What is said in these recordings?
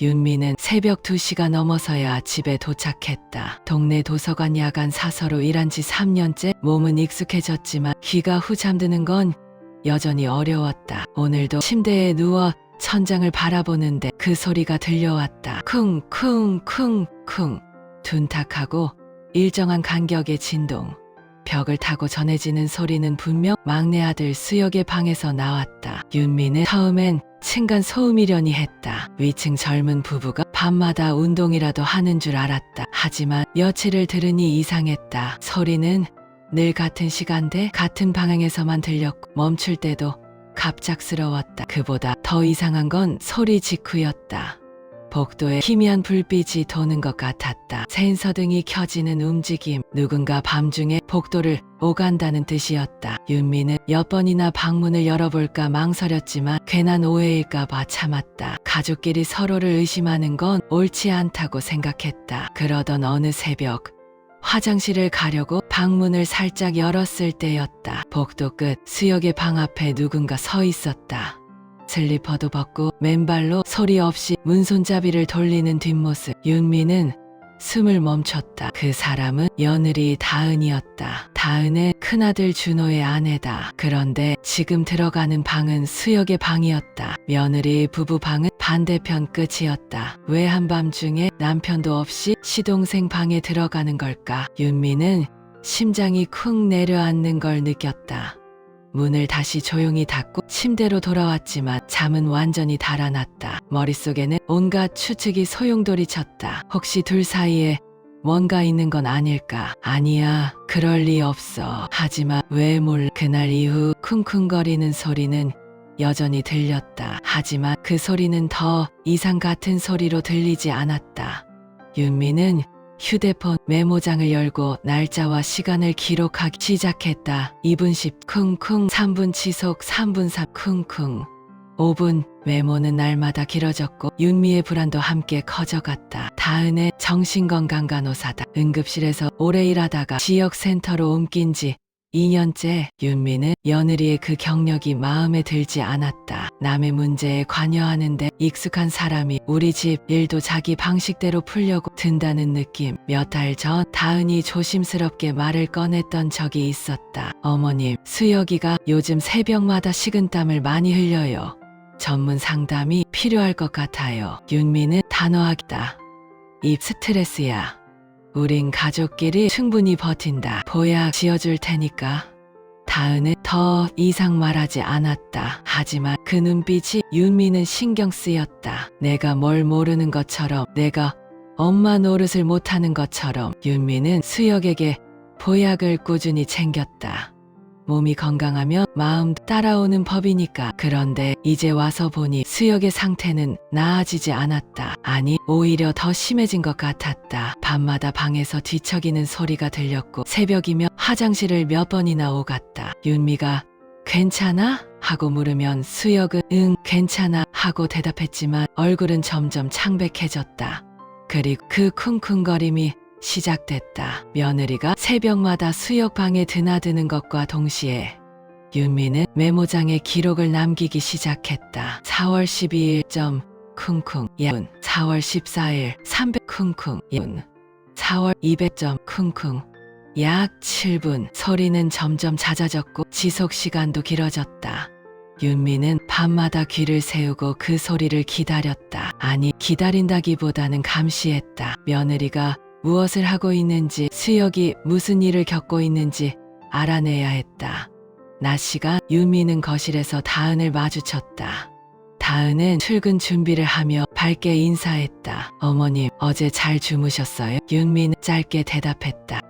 윤미는 새벽 2시가 넘어서야 집에 도착했다. 동네 도서관 야간 사서로 일한 지 3년째 몸은 익숙해졌지만 귀가 후 잠드는 건 여전히 어려웠다. 오늘도 침대에 누워 천장을 바라보는데 그 소리가 들려왔다. 쿵쿵쿵쿵 둔탁하고 일정한 간격의 진동. 벽을 타고 전해지는 소리는 분명 막내 아들 수혁의 방에서 나왔다. 윤미는 처음엔 층간 소음이려니 했다. 위층 젊은 부부가 밤마다 운동이라도 하는 줄 알았다. 하지만 며칠을 들으니 이상했다. 소리는 늘 같은 시간대 같은 방향에서만 들렸고 멈출 때도 갑작스러웠다. 그보다 더 이상한 건 소리 직후였다. 복도에 희미한 불빛이 도는 것 같았다. 센서등이 켜지는 움직임, 누군가 밤중에 복도를 오간다는 뜻이었다. 윤미는 몇 번이나 방문을 열어볼까 망설였지만 괜한 오해일까봐 참았다. 가족끼리 서로를 의심하는 건 옳지 않다고 생각했다. 그러던 어느 새벽, 화장실을 가려고 방문을 살짝 열었을 때였다. 복도 끝 수역의 방 앞에 누군가 서 있었다. 슬리퍼도 벗고 맨발로 소리 없이 문손잡이를 돌리는 뒷모습. 윤미는 숨을 멈췄다. 그 사람은 며느리 다은이었다. 다은의 큰아들 준호의 아내다. 그런데 지금 들어가는 방은 수역의 방이었다. 며느리 부부 방은 반대편 끝이었다. 왜 한밤중에 남편도 없이 시동생 방에 들어가는 걸까? 윤미는 심장이 쿵 내려앉는 걸 느꼈다. 문을 다시 조용히 닫고 침대로 돌아왔지만 잠은 완전히 달아났다. 머릿속에는 온갖 추측이 소용돌이 쳤다. 혹시 둘 사이에 뭔가 있는 건 아닐까? 아니야, 그럴 리 없어. 하지만 왜 몰라? 그날 이후 쿵쿵거리는 소리는 여전히 들렸다. 하지만 그 소리는 더 이상 같은 소리로 들리지 않았다. 윤미는 휴대폰 메모장을 열고 날짜와 시간을 기록하기 시작했다. 2분 10 쿵쿵 3분 지속 3분 4 쿵쿵 5분 메모는 날마다 길어졌고 윤미의 불안도 함께 커져갔다. 다은의 정신건강 간호사다. 응급실에서 오래 일하다가 지역센터로 옮긴 지 2년째 윤미는 며느리의 그 경력이 마음에 들지 않았다. 남의 문제에 관여하는데 익숙한 사람이 우리 집 일도 자기 방식대로 풀려고 든다는 느낌. 몇 달 전 다은이 조심스럽게 말을 꺼냈던 적이 있었다. 어머님, 수혁이가 요즘 새벽마다 식은땀을 많이 흘려요. 전문 상담이 필요할 것 같아요. 윤미는 단호하다. 이 스트레스야. 우린 가족끼리 충분히 버틴다. 보약 지어줄 테니까. 다은은 더 이상 말하지 않았다. 하지만 그 눈빛이 윤미는 신경 쓰였다. 내가 뭘 모르는 것처럼, 내가 엄마 노릇을 못하는 것처럼 윤미는 수혁에게 보약을 꾸준히 챙겼다. 몸이 건강하면 마음도 따라오는 법이니까. 그런데 이제 와서 보니 수혁의 상태는 나아지지 않았다. 아니, 오히려 더 심해진 것 같았다. 밤마다 방에서 뒤척이는 소리가 들렸고 새벽이면 화장실을 몇 번이나 오갔다. 윤미가 괜찮아? 하고 물으면 수혁은 응, 괜찮아 하고 대답했지만 얼굴은 점점 창백해졌다. 그리고 그 쿵쿵거림이 시작됐다. 며느리가 새벽마다 수역방에 드나드는 것과 동시에 윤미는 메모장에 기록을 남기기 시작했다. 4월 12일 점 쿵쿵 예운 4월 14일 300 쿵쿵 예운 4월 200점 쿵쿵 약 7분 소리는 점점 잦아졌고 지속 시간도 길어졌다. 윤미는 밤마다 귀를 세우고 그 소리를 기다렸다. 아니 기다린다기보다는 감시했다. 며느리가 무엇을 하고 있는지 수혁이 무슨 일을 겪고 있는지 알아내야 했다. 낮 시간 유미는 거실에서 다은을 마주쳤다. 다은은 출근 준비를 하며 밝게 인사했다. 어머님, 어제 잘 주무셨어요? 윤미는 짧게 대답했다.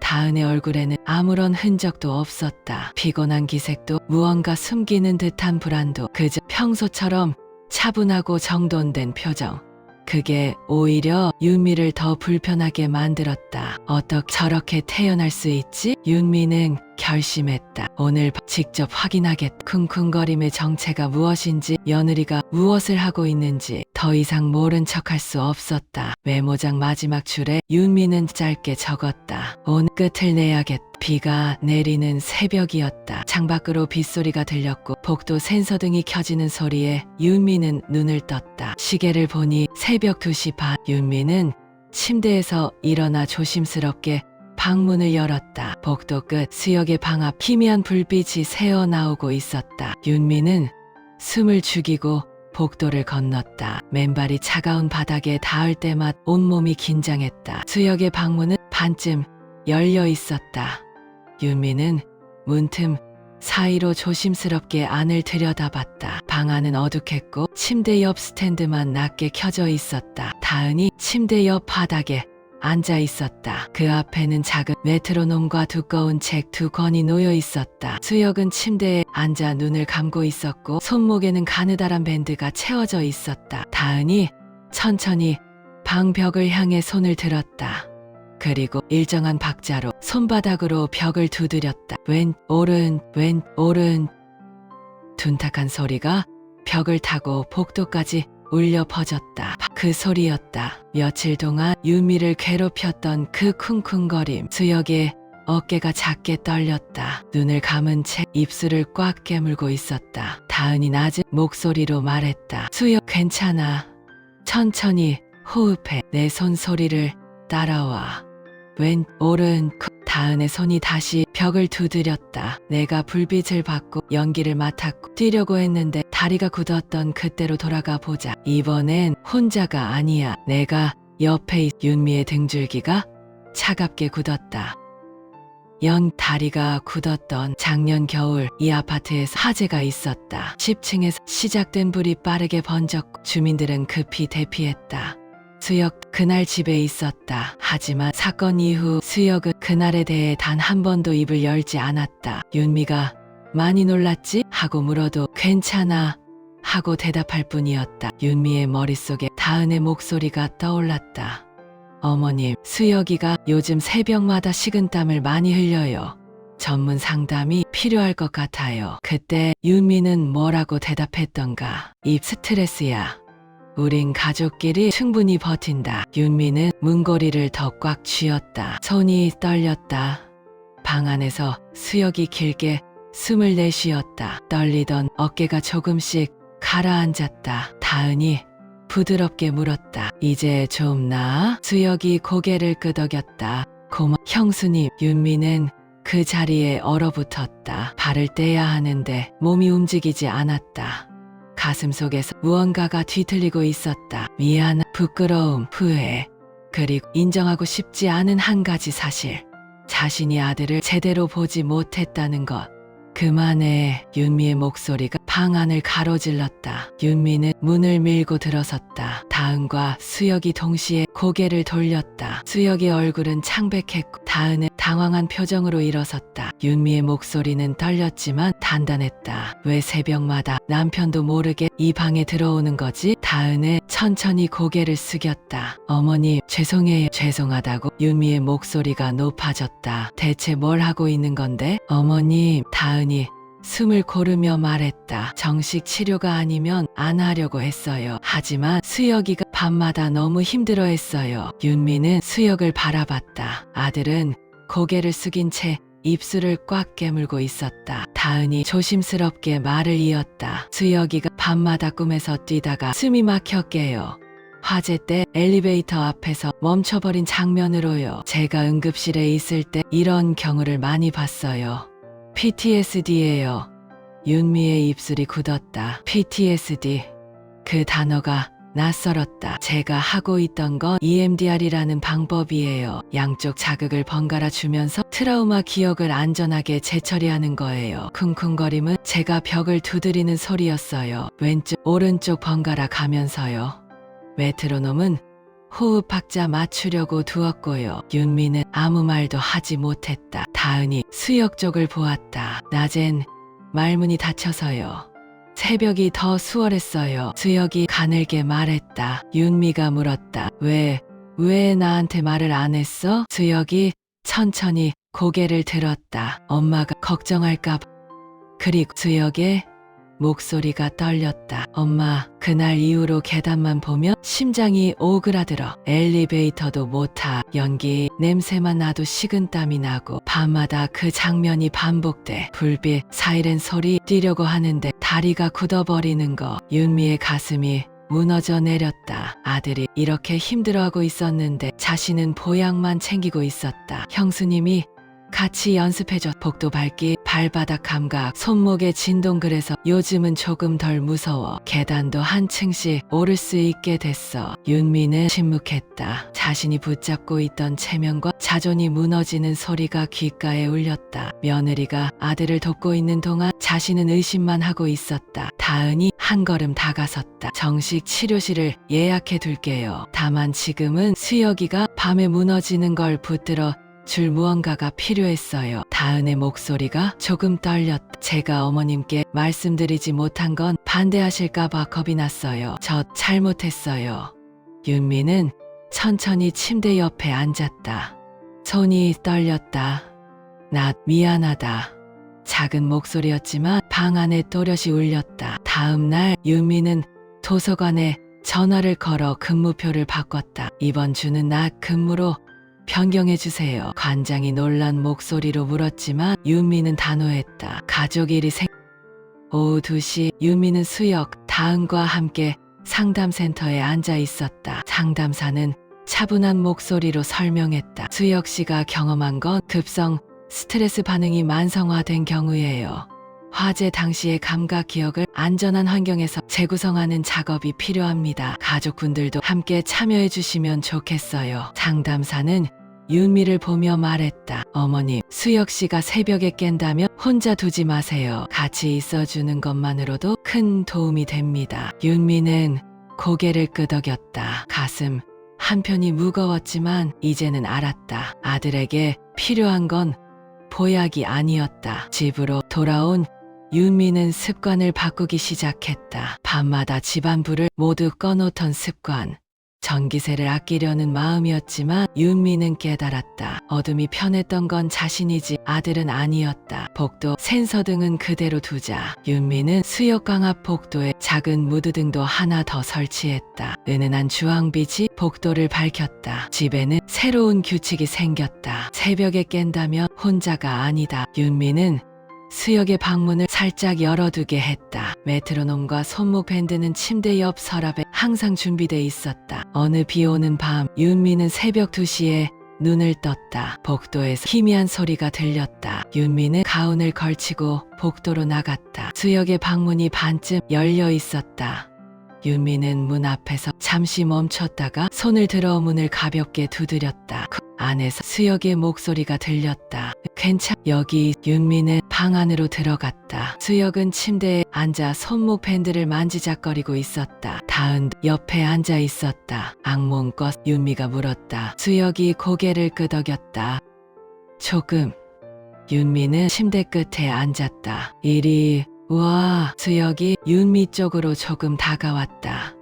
다은의 얼굴에는 아무런 흔적도 없었다. 피곤한 기색도 무언가 숨기는 듯한 불안도 그저 평소처럼 차분하고 정돈된 표정. 그게 오히려 윤미를 더 불편하게 만들었다. 어떻게 저렇게 태어날 수 있지? 윤미는 결심했다. 오늘 직접 확인하겠다. 쿵쿵거림의 정체가 무엇인지, 며느리가 무엇을 하고 있는지 더 이상 모른 척할 수 없었다. 메모장 마지막 줄에 윤미는 짧게 적었다. 오늘 끝을 내야겠다. 비가 내리는 새벽이었다. 창밖으로 빗소리가 들렸고 복도 센서등이 켜지는 소리에 윤미는 눈을 떴다. 시계를 보니 새벽 2시 반. 윤미는 침대에서 일어나 조심스럽게 방문을 열었다. 복도 끝 수역의 방 앞 희미한 불빛이 새어 나오고 있었다. 윤미는 숨을 죽이고 복도를 건넜다. 맨발이 차가운 바닥에 닿을 때마다 온몸이 긴장했다. 수역의 방문은 반쯤 열려 있었다. 윤미는 문틈 사이로 조심스럽게 안을 들여다봤다. 방 안은 어둑했고 침대 옆 스탠드만 낮게 켜져 있었다. 다은이 침대 옆 바닥에 앉아 있었다. 그 앞에는 작은 메트로놈과 두꺼운 책 두 권이 놓여 있었다. 수혁은 침대에 앉아 눈을 감고 있었고 손목에는 가느다란 밴드가 채워져 있었다. 다은이 천천히 방 벽을 향해 손을 들었다. 그리고 일정한 박자로 손바닥으로 벽을 두드렸다. 왼, 오른, 왼, 오른. 둔탁한 소리가 벽을 타고 복도까지 울려 퍼졌다. 그 소리였다. 며칠 동안 유미를 괴롭혔던 그 쿵쿵거림. 수혁의 어깨가 작게 떨렸다. 눈을 감은 채 입술을 꽉 깨물고 있었다. 다은이 낮은 목소리로 말했다. 수혁 괜찮아. 천천히 호흡해. 내 손소리를 따라와. 왼, 오른, 크. 다은의 손이 다시 벽을 두드렸다. 내가 불빛을 받고 연기를 맡았고 뛰려고 했는데 다리가 굳었던 그때로 돌아가 보자. 이번엔 혼자가 아니야. 내가 옆에 있 윤미의 등줄기가 차갑게 굳었다. 연 다리가 굳었던 작년 겨울 이 아파트에서 화재가 있었다. 10층에서 시작된 불이 빠르게 번졌고 주민들은 급히 대피했다. 수혁 그날 집에 있었다. 하지만 사건 이후 수혁은 그날에 대해 단 한 번도 입을 열지 않았다. 윤미가 많이 놀랐지? 하고 물어도 괜찮아. 하고 대답할 뿐이었다. 윤미의 머릿속에 다은의 목소리가 떠올랐다. 어머님, 수혁이가 요즘 새벽마다 식은땀을 많이 흘려요. 전문 상담이 필요할 것 같아요. 그때 윤미는 뭐라고 대답했던가? 입 스트레스야. 우린 가족끼리 충분히 버틴다. 윤미는 문고리를 더 꽉 쥐었다. 손이 떨렸다. 방 안에서 수혁이 길게 숨을 내쉬었다. 떨리던 어깨가 조금씩 가라앉았다. 다은이 부드럽게 물었다. 이제 좀 나아? 수혁이 고개를 끄덕였다. 고마, 형수님, 윤미는 그 자리에 얼어붙었다. 발을 떼야 하는데 몸이 움직이지 않았다. 가슴 속에서 무언가가 뒤틀리고 있었다. 미안, 부끄러움, 후회. 그리고 인정하고 싶지 않은 한 가지 사실. 자신이 아들을 제대로 보지 못했다는 것. 그만해. 윤미의 목소리가 방 안을 가로질렀다. 윤미는 문을 밀고 들어섰다. 다은과 수혁이 동시에 고개를 돌렸다. 수혁의 얼굴은 창백했고 다은은 당황한 표정으로 일어섰다. 윤미의 목소리는 떨렸지만 단단했다. 왜 새벽마다 남편도 모르게 이 방에 들어오는 거지? 다은은 천천히 고개를 숙였다. 어머님, 죄송해요. 죄송하다고 윤미의 목소리가 높아졌다. 대체 뭘 하고 있는 건데? 어머님, 다은 이 숨을 고르며 말했다. 정식 치료가 아니면 안 하려고 했어요. 하지만 수혁이가 밤마다 너무 힘들어 했어요. 윤미는 수혁을 바라봤다. 아들은 고개를 숙인 채 입술을 꽉 깨물고 있었다. 다은이 조심스럽게 말을 이었다. 수혁이가 밤마다 꿈에서 뛰다가 숨이 막혀 깨요. 화재 때 엘리베이터 앞에서 멈춰버린 장면으로요. 제가 응급실에 있을 때 이런 경우를 많이 봤어요. PTSD예요. 윤미의 입술이 굳었다. PTSD. 그 단어가 낯설었다. 제가 하고 있던 건 EMDR이라는 방법이에요. 양쪽 자극을 번갈아 주면서 트라우마 기억을 안전하게 재처리하는 거예요. 쿵쿵거림은 제가 벽을 두드리는 소리였어요. 왼쪽, 오른쪽 번갈아 가면서요. 메트로놈은 호흡 박자 맞추려고 두었고요. 윤미는 아무 말도 하지 못했다. 다은이 수역 쪽을 보았다. 낮엔 말문이 닫혀서요. 새벽이 더 수월했어요. 수역이 가늘게 말했다. 윤미가 물었다. 왜, 왜 나한테 말을 안 했어? 수역이 천천히 고개를 들었다. 엄마가 걱정할까 봐. 그리고 수역의 목소리가 떨렸다. 엄마, 그날 이후로 계단만 보면 심장이 오그라들어. 엘리베이터도 못 타. 연기, 냄새만 나도 식은땀이 나고 밤마다 그 장면이 반복돼. 불빛, 사이렌 소리 뛰려고 하는데 다리가 굳어버리는 거. 윤미의 가슴이 무너져 내렸다. 아들이 이렇게 힘들어하고 있었는데 자신은 보약만 챙기고 있었다. 형수님이 같이 연습해줘. 복도 밟기, 발바닥 감각, 손목의 진동 그래서 요즘은 조금 덜 무서워. 계단도 한 층씩 오를 수 있게 됐어. 윤미는 침묵했다. 자신이 붙잡고 있던 체면과 자존이 무너지는 소리가 귓가에 울렸다. 며느리가 아들을 돕고 있는 동안 자신은 의심만 하고 있었다. 다은이 한 걸음 다가섰다. 정식 치료실을 예약해 둘게요. 다만 지금은 수혁이가 밤에 무너지는 걸 붙들어 줄 무언가가 필요했어요. 다은의 목소리가 조금 떨렸다. 제가 어머님께 말씀드리지 못한 건 반대하실까봐 겁이 났어요. 저 잘못했어요. 윤미는 천천히 침대 옆에 앉았다. 손이 떨렸다. 나 미안하다. 작은 목소리였지만 방 안에 또렷이 울렸다. 다음 날 윤미는 도서관에 전화를 걸어 근무표를 바꿨다. 이번 주는 낮 근무로 변경해 주세요. 관장이 놀란 목소리로 물었지만 윤미는 단호했다. 가족 일이 생 오후 2시 윤미는 수혁, 다은과 함께 상담센터에 앉아 있었다. 상담사는 차분한 목소리로 설명했다. 수혁 씨가 경험한 건 급성 스트레스 반응이 만성화된 경우예요. 화재 당시의 감각 기억을 안전한 환경에서 재구성하는 작업이 필요합니다. 가족분들도 함께 참여해 주시면 좋겠어요. 상담사는 윤미를 보며 말했다. 어머님, 수혁 씨가 새벽에 깬다면 혼자 두지 마세요. 같이 있어주는 것만으로도 큰 도움이 됩니다. 윤미는 고개를 끄덕였다. 가슴 한편이 무거웠지만 이제는 알았다. 아들에게 필요한 건 보약이 아니었다. 집으로 돌아온 윤미는 습관을 바꾸기 시작했다. 밤마다 집안 불을 모두 꺼놓던 습관. 전기세를 아끼려는 마음이었지만 윤미는 깨달았다. 어둠이 편했던 건 자신이지 아들은 아니었다. 복도 센서 등은 그대로 두자. 윤미는 수역강 앞 복도에 작은 무드등도 하나 더 설치했다. 은은한 주황빛이 복도를 밝혔다. 집에는 새로운 규칙이 생겼다. 새벽에 깬다면 혼자가 아니다. 윤미는 수역의 방문을 살짝 열어두게 했다. 메트로놈과 손목 밴드는 침대 옆 서랍에 항상 준비돼 있었다. 어느 비 오는 밤, 윤미는 새벽 2시에 눈을 떴다. 복도에서 희미한 소리가 들렸다. 윤미는 가운을 걸치고 복도로 나갔다. 수역의 방문이 반쯤 열려 있었다. 윤미는 문 앞에서 잠시 멈췄다가 손을 들어 문을 가볍게 두드렸다. 그 안에서 수혁의 목소리가 들렸다. 괜찮, 여기 윤미는 방 안으로 들어갔다. 수혁은 침대에 앉아 손목 밴드를 만지작거리고 있었다. 다은 옆에 앉아 있었다. 악몽껏 윤미가 물었다. 수혁이 고개를 끄덕였다. 조금. 윤미는 침대 끝에 앉았다. 이리 와 수혁이 윤미 쪽으로 조금 다가왔다.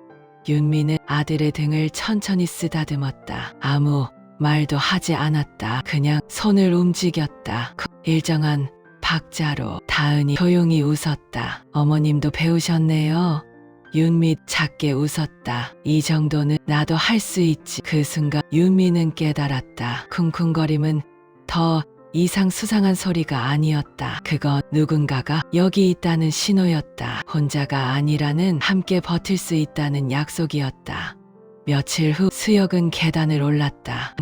윤미는 아들의 등을 천천히 쓰다듬었다. 아무 말도 하지 않았다. 그냥 손을 움직였다. 그 일정한 박자로 다은이 조용히 웃었다. 어머님도 배우셨네요. 윤미 작게 웃었다. 이 정도는 나도 할 수 있지. 그 순간 윤미는 깨달았다. 쿵쿵거림은 더 이상 수상한 소리가 아니었다. 그건 누군가가 여기 있다는 신호였다. 혼자가 아니라는 함께 버틸 수 있다는 약속이었다. 며칠 후 수혁은 계단을 올랐다.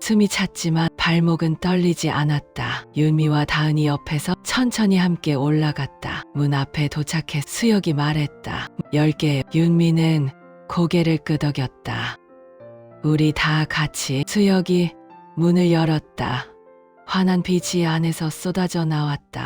숨이 찼지만 발목은 떨리지 않았다. 윤미와 다은이 옆에서 천천히 함께 올라갔다. 문 앞에 도착해 수혁이 말했다. 열개 윤미는 고개를 끄덕였다. 우리 다 같이 수혁이 문을 열었다. 환한 빛이 안에서 쏟아져 나왔다.